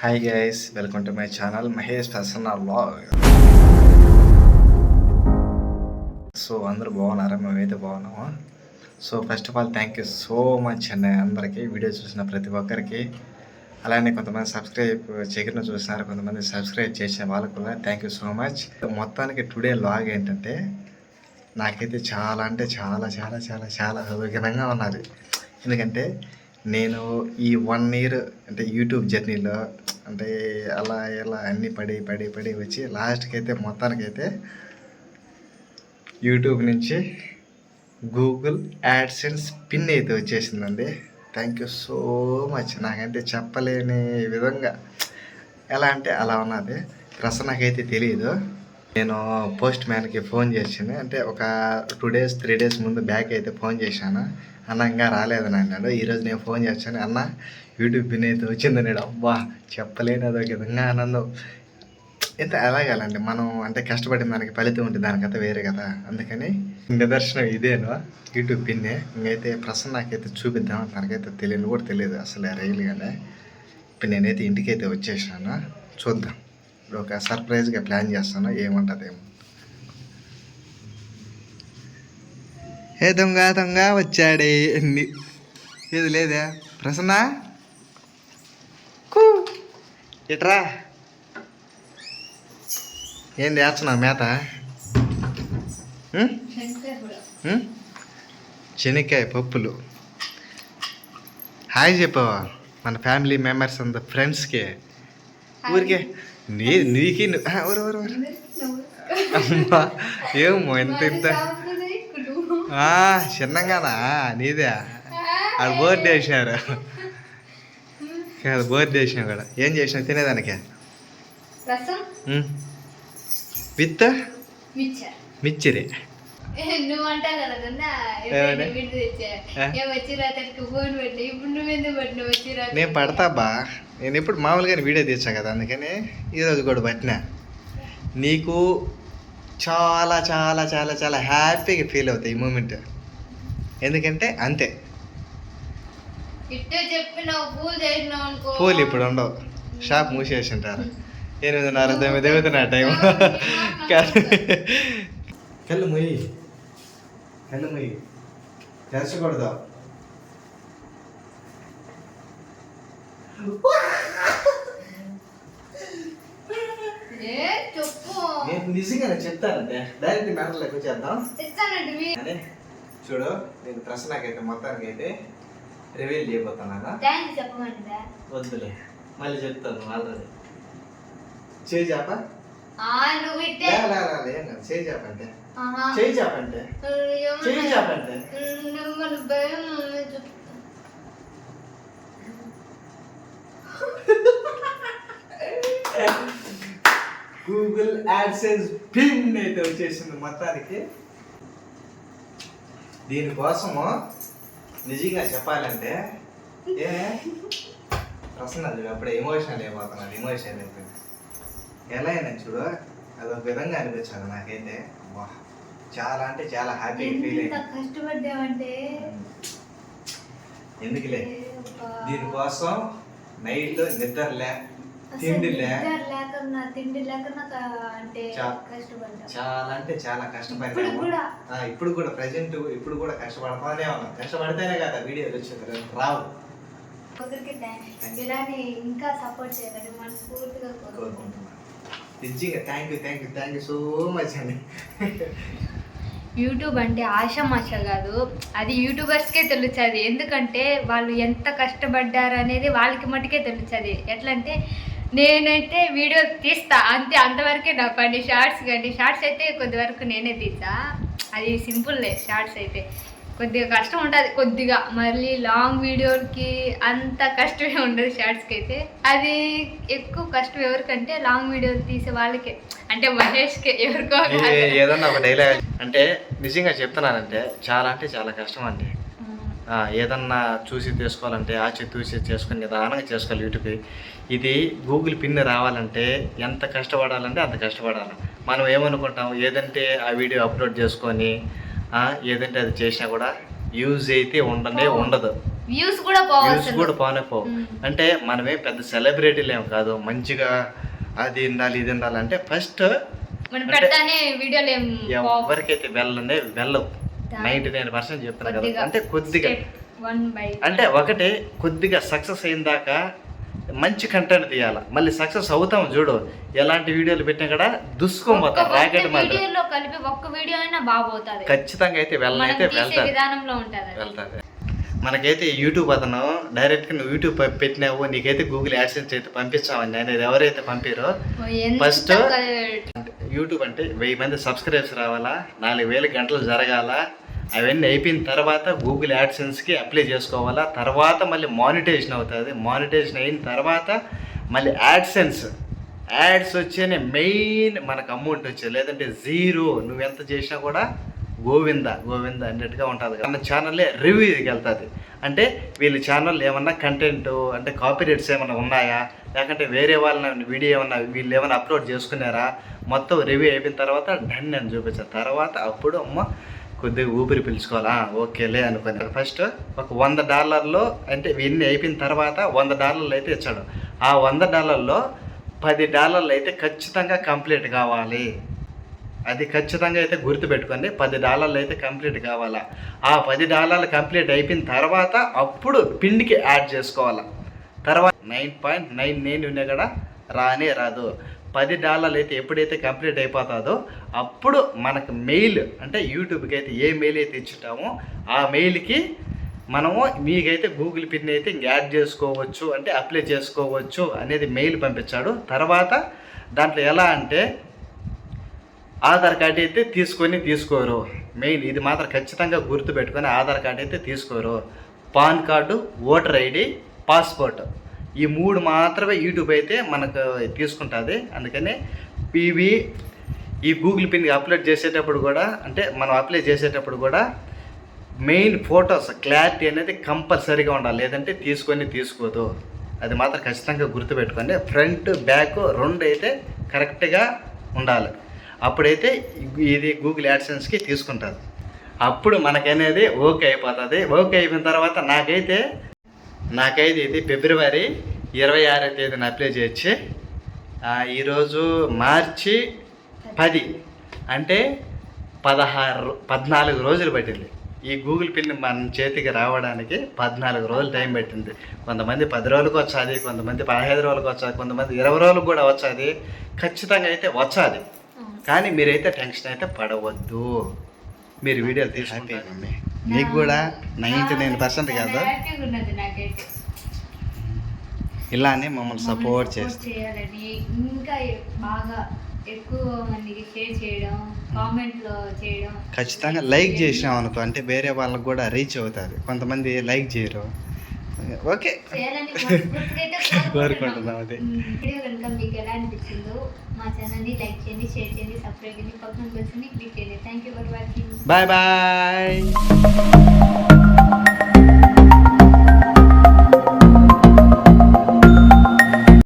Hi guys welcome to my channel Mahesh Prasanna blog so అందరూ బాగున్నారా? మేమైతే బాగున్నాము? So first of all thank you so much అండి అందరికీ వీడియో చూసిన ప్రతి ఒక్కరికి. అలానే కొంతమంది సబ్స్క్రైబ్ చేయకుండా చూసినారు కొంతమంది సబ్స్క్రైబ్ చేసిన వాళ్ళకు కూడా థ్యాంక్ యూ సో మచ్ మొత్తానికి టుడే లాగ్ ఏంటంటే నాకైతే చాలా అంటే చాలా చాలా చాలా చాలా సౌకర్యంగా ఉన్నది. ఎందుకంటే నేను ఈ వన్ ఇయర్ అంటే యూట్యూబ్ జర్నీలో అంటే అలా ఇలా అన్నీ పడి పడి పడి వచ్చి లాస్ట్కి అయితే మొత్తానికైతే యూట్యూబ్ నుంచి గూగుల్ యాడ్సెన్స్ పిన్ అయితే వచ్చేసిందండి. థ్యాంక్ యూ సో మచ్ నాకంటే చెప్పలేని విధంగా. ఎలా అంటే అలా ఉన్నది. ప్రసన్నకైతే తెలియదు నేను పోస్ట్ మ్యాన్కి ఫోన్ చేసింది. అంటే ఒక టూ డేస్ త్రీ డేస్ ముందు బ్యాక్ అయితే ఫోన్ చేశాను. అన్న ఇంకా రాలేదని అన్నాడు. ఈరోజు నేను ఫోన్ చేశాను అన్న యూట్యూబ్ పిన్ అయితే వచ్చింది. నేను అబ్బా చెప్పలేని అదొక విధంగా ఆనందం. ఇంత ఎలాగాలండి? మనం అంటే కష్టపడిన దానికి ఫలితం ఉంటుంది దానికైతే వేరే కదా. అందుకని నిదర్శనం ఇదేనో? యూట్యూబ్ పిన్నే ఇంకైతే ప్రసన్న నాకైతే చూపిద్దాం. తనకైతే తెలియదు కూడా తెలియదు అసలు రైలుగానే ఇప్పుడు నేనైతే ఇంటికైతే వచ్చేసాను. చూద్దాం. ఇప్పుడు ఒక సర్ప్రైజ్గా ప్లాన్ చేస్తాను ఏమంటదేమో. ఏ దొంగ దొంగ వచ్చాడే ఏది లేదే? ప్రసన్న? కూ! ఇట్రా ఏంది వేస్తున్నావు మేత? శనక్కాయ పప్పులు. హాయ్ చెప్పావా మన ఫ్యామిలీ మెంబర్స్ అంత ఫ్రెండ్స్కి. ఊరికే నీ నీకి ఊరు ఊరు అమ్మా ఏమో ఎంత ఇంత ఆ, చిన్నగానా? నీదే. ఆడు బర్త్డే చేసినారు కాదు బర్త్డే చేసినా కూడా. ఏం చేసినా తినేదానికి. విత్? మిచ్చిరి. నువ్వు అంటావు కదా కన్నా ఫోన్ ఇప్పుడు నువ్వెందుకు పట్టినావు? వచ్చి నేను పడతా బా. నేను ఇప్పుడు మామూలుగానే వీడియో తీసా కదా అందుకని ఈరోజు కూడా పట్టినా. నీకు చాలా చాలా చాలా చాలా హ్యాపీగా ఫీల్ అవుతాయి ఈ మూమెంట్. ఎందుకంటే అంతే. పూలు ఇప్పుడు ఉండవు. షాప్ మూసేసి ఉంటారు ఎనిమిదిన్నర తొమ్మిది అవుతున్నా టైం కళ్ళు మొయ్యి. ఏ చెప్పు నేను నిజంగా చెప్తానంటే డైరెక్ట్ మ్యాటర్లోకి వచ్చేద్దాం ఇస్తానండి అదే చూడు నేను ప్రశ్నకైతే మొత్తానికి అయితే రివీల్ చేయబోతున్నాను వద్దులే మళ్ళీ చెప్తాను ఆల్రెడీ చేయి చేప. చేయి చేప అంటే. చేయి చేప అంటే ఏమన్నా- చేయి చేప అంటే మిమ్మల్ని భయం ఉంది చెప్పు. గూగుల్ యాడ్సెన్స్ పిన్ అయితే వచ్చేసింది మొత్తానికి. దీనికోసము నిజంగా చెప్పాలంటే ఏ? ప్రసన్న చూడు అప్పుడే ఎమోషనల్ అయిపోతున్నాడు ఎమోషనల్ అయిపోయింది ఎలా అయినా చూడు అదొక విధంగా అనిపించాలి నాకైతే. వా చాలా అంటే చాలా హ్యాపీగా ఫీల్ అయింది కష్టపడ్డావంటే? ఎందుకులే. దీనికోసం నైట్ నిద్ర లేకన్నా తిండి లేకన్నా క- అంటే చా- కష్టపడ్డా చాలా అంటే చాలా ఇప్పుడు కష్టపడ్డాము కూడా? ఆ, ఇప్పుడు కూడా ప్రజెంట్ ఇప్పుడు కూడా కష్టపడతానే ఉన్నాం. కష్టపడితేనే కదా వీడియోలు వచ్చేది. రావు. ఇలానే ఇంకా సపోర్ట్ చేయాలని మనస్ఫూర్తిగా కోరుకుంటున్నాను నిజంగా thank you thank you thank you so much అండి. యూట్యూబ్ అంటే ఆషామాష కాదు. అది యూట్యూబర్స్కే తెలుస్తుంది. ఎందుకంటే వాళ్ళు ఎంత కష్టపడ్డారు అనేది వాళ్ళకి మటుకే తెలుస్తుంది. ఎట్లా అంటే నేనైతే వీడియో తీస్తా. అంతే అంతవరకే నా పని. షార్ట్స్ కానీ షార్ట్స్ అయితే కొద్దివరకు నేనే తీస్తా. అది సింపుల్లే షార్ట్స్ అయితే. కొద్దిగా కష్టం ఉంటుంది కొద్దిగా. మళ్ళీ లాంగ్ వీడియోకి అంత కష్టమే ఉండదు షార్ట్స్కి అయితే. అది ఎక్కువ కష్టం ఎవరికంటే లాంగ్ వీడియో తీసే వాళ్ళకే. అంటే మహేష్కి ఎవరికో. ఏదన్నా ఒక డైలాగ్ అంటే నిజంగా చెప్తున్నానంటే చాలా అంటే చాలా కష్టం అండి. ఏదన్నా చూసి తీసుకోవాలంటే ఆచి చూసి చేసుకొని నిదానంగా చేసుకోవాలి యూట్యూబ్ ఇది గూగుల్ పిన్ రావాలంటే ఎంత కష్టపడాలంటే అంత కష్టపడాలి. మనం ఏమనుకుంటాం? ఏదంటే ఆ వీడియో అప్లోడ్ చేసుకొని ఏదంటే అది చేసినా కూడా యూజ్ అయితే ఉండనే ఉండదు. వ్యూస్ కూడా పోవచ్చు కూడా పోనే పో మ్మ్. అంటే మనమే పెద్ద సెలబ్రిటీలు ఏం కాదు. మంచిగా అది ఉండాలి ఇది ఉండాలి అంటే ఫస్ట్ ఎవరికైతే వెళ్ళనే వెళ్ళవు. నైంటీ నైన్ పర్సెంట్ చెప్తాను కదా. అంటే కొద్దిగా అంటే ఒకటి కొద్దిగా సక్సెస్ అయిన దాకా మంచి కంటెంట్ తీయాలి. మళ్ళీ సక్సెస్ అవుతాం చూడు. ఎలాంటి వీడియోలు పెట్టినా కూడా దుసుకోపోతాం రాకెట్ మాదిరి వీడియోలో కలిపి ఒక్క వీడియో అయినా బాగుపోతుంది ఖచ్చితంగా అయితే వెళ్ళనైతే తీసే వెళ్తారు విధానంలో ఉంటది అది. వెళ్తారు మనకైతే యూట్యూబ్ అతను డైరెక్ట్గా నువ్వు యూట్యూబ్ పెట్టినావు నీకైతే గూగుల్ యాడ్సెన్స్ అయితే పంపించామని అనేది ఎవరైతే పంపారో కల్- యూట్యూబ్ అంటే వెయ్యి మంది సబ్స్క్రైబర్స్ రావాలా నాలుగు వేల గంటలు జరగాల అవన్నీ అయిపోయిన తర్వాత గూగుల్ యాడ్సెన్స్కి అప్లై చేసుకోవాలా? తర్వాత మళ్ళీ మానిటైజేషన్ అవుతుంది. మానిటైజేషన్ అయిన తర్వాత మళ్ళీ యాడ్సెన్స్ యాడ్స్ వచ్చేనే మెయిన్ మనకు అమౌంట్ వచ్చేది. లేదంటే జీరో నువ్వు ఎంత చేసినా కూడా గోవింద. గోవింద అన్నట్టుగా ఉంటుంది మన ఛానల్లే రివ్యూకి వెళ్తుంది. అంటే వీళ్ళ ఛానల్ ఏమన్నా కంటెంట్ అంటే కాపీరైట్స్ ఏమైనా ఉన్నాయా? లేకంటే వేరే వాళ్ళ వీడియో ఏమన్నా వీళ్ళు ఏమైనా అప్లోడ్ చేసుకున్నారా? మొత్తం రివ్యూ అయిపోయిన తర్వాత డన్ అని చూపించారు తర్వాత అప్పుడు అమ్మ కొద్దిగా ఊపిరి పీల్చుకోవాలా? ఓకేలే అనుకుని ఫస్ట్ ఒక వంద డాలర్లో అంటే ఇవన్నీ అయిపోయిన తర్వాత వంద డాలర్లు అయితే ఇచ్చాడు. ఆ వంద డాలర్లో పది డాలర్లు అయితే ఖచ్చితంగా కంప్లీట్ కావాలి. అది ఖచ్చితంగా అయితే గుర్తుపెట్టుకోండి. పది డాలర్లు అయితే కంప్లీట్ కావాలా. ఆ పది డాలర్లు కంప్లీట్ అయిపోయిన తర్వాత అప్పుడు పిండికి యాడ్ చేసుకోవాలా. తర్వాత నైన్ పాయింట్ నైన్ నైన్ ఉన్నా కూడా రానే రాదు. పది డాలర్లు అయితే ఎప్పుడైతే కంప్లీట్ అయిపోతుందో అప్పుడు మనకు మెయిల్ అంటే యూట్యూబ్కి అయితే ఏ మెయిల్ అయితే ఇచ్చుంటామో ఆ మెయిల్కి మనము మీకైతే గూగుల్ పిన్ అయితే యాడ్ చేసుకోవచ్చు అంటే అప్లై చేసుకోవచ్చు అనేది మెయిల్ పంపించాడు. తర్వాత దాంట్లో ఎలా అంటే ఆధార్ కార్డు అయితే తీసుకొని తీసుకోరు. మెయిన్ ఇది మాత్రం ఖచ్చితంగా గుర్తుపెట్టుకొని ఆధార్ కార్డు అయితే తీసుకోరు. PAN card voter ID passport. ఈ మూడు మాత్రమే యూట్యూబ్ అయితే మనకు తీసుకుంటుంది. అందుకని పీవీ ఈ గూగుల్ పిన్ అప్లోడ్ చేసేటప్పుడు కూడా అంటే మనం అప్లై చేసేటప్పుడు కూడా మెయిన్ ఫొటోస్ క్లారిటీ అనేది కంపల్సరీగా ఉండాలి. లేదంటే తీసుకొని తీసుకోదు. అది మాత్రం ఖచ్చితంగా గుర్తుపెట్టుకోండి. ఫ్రంట్ బ్యాక్ రెండు అయితే కరెక్ట్గా ఉండాలి. అప్పుడైతే ఇది గూగుల్ యాడ్సెన్స్కి తీసుకుంటుంది అప్పుడు మనకనేది ఓకే అయిపోతుంది. ఓకే అయిపోయిన తర్వాత నాకైతే నాకైతే ఇది ఫిబ్రవరి ఇరవై ఆరో తేదీన అప్లై చేయొచ్చు. ఈరోజు మార్చి పది అంటే పదహారు పద్నాలుగు రోజులు పట్టింది. ఈ గూగుల్ పిన్ మన చేతికి రావడానికి పద్నాలుగు రోజులు టైం పట్టింది. కొంతమంది పది రోజులకు వచ్చాది కొంతమంది పదహైదు రోజులకు వచ్చాది కొంతమంది ఇరవై రోజులకు కూడా వచ్చాది. ఖచ్చితంగా అయితే వచ్చాది. కానీ మీరైతే టెన్షన్ అయితే పడవద్దు. మీరు వీడియోలు తీసుకుంటారు. మీకు కూడా నైంటీ నైన్ పర్సెంట్ కాదు. ఇలానే మమ్మల్ని సపోర్ట్ చేస్తారు చేయాలని ఇంకా బాగా ఎక్కువ మందికి షేర్ చేయడం కామెంట్లో చేయడం. ఖచ్చితంగా లైక్ చేసినాం అనుకో అంటే వేరే వాళ్ళకి కూడా రీచ్ అవుతుంది కొంతమంది లైక్ చేయరు. ఓకే కోరుకుంటున్నాం. అది. మ్మ్. వీడియో కనుక మీకు ఎలా అనిపించిందో మా ఛానల్ని లైక్ చేయండి షేర్ చేయండి సబ్స్క్రైబ్ చేయండి. పక్కన వచ్చి క్లిక్ చేయండి. Thank you for watching bye bye